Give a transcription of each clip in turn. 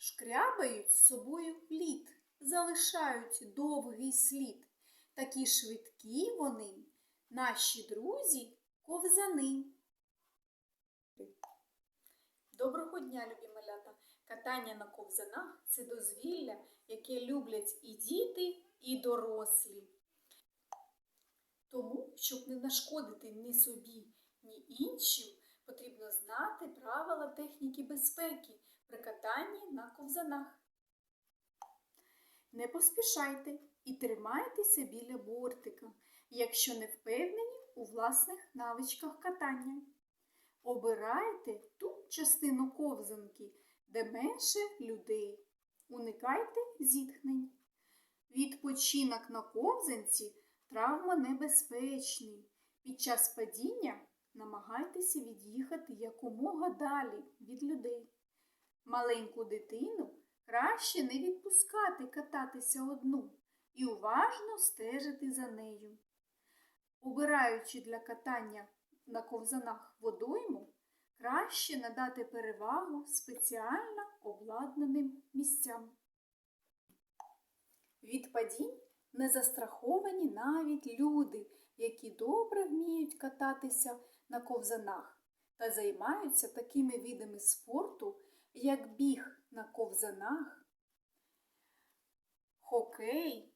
шкрябають з собою лід, залишають довгий слід. Такі швидкі вони, наші друзі, ковзани. Доброго дня, любі малята! Катання на ковзанах це дозвілля, яке люблять і діти, і дорослі. Тому, щоб не нашкодити ні собі, ні іншим, потрібно знати правила техніки безпеки при катанні на ковзанах. Не поспішайте і тримайтеся біля бортика, якщо не впевнені у власних навичках катання. Обирайте ту частину ковзанки, де менше людей. Уникайте зітхнень. Відпочинок на ковзанці травмонебезпечний. Під час падіння намагайтеся від'їхати якомога далі від людей. Маленьку дитину краще не відпускати кататися одну і уважно стежити за нею. Обираючи для катання на ковзанах водойму, краще надати перевагу спеціально обладнаним місцям. Від падінь не застраховані навіть люди, які добре вміють кататися на ковзанах та займаються такими видами спорту, як біг на ковзанах, хокей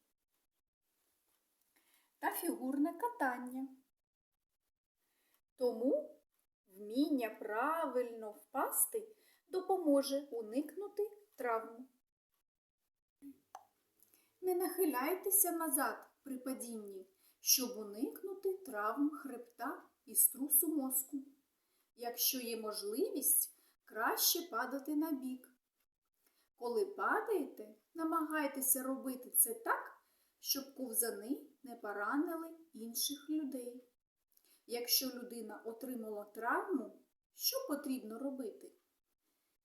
та фігурне катання. Тому вміння правильно впасти допоможе уникнути травму. Не нахиляйтеся назад при падінні, щоб уникнути травм хребта і струсу мозку. Якщо є можливість, краще падати на бік. Коли падаєте, намагайтеся робити це так, щоб ковзани не поранили інших людей. Якщо людина отримала травму, що потрібно робити?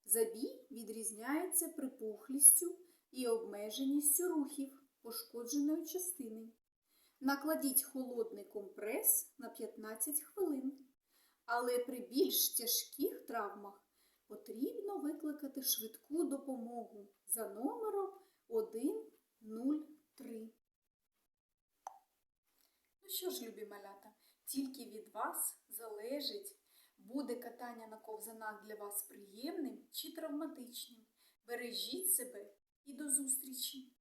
Забій відрізняється припухлістю і обмеженістю рухів пошкодженої частини. Накладіть холодний компрес на 15 хвилин. Але при більш тяжких травмах викликати швидку допомогу за номером 103. Ну що ж, любі малята, тільки від вас залежить, буде катання на ковзанах для вас приємним чи травматичним. Бережіть себе і до зустрічі!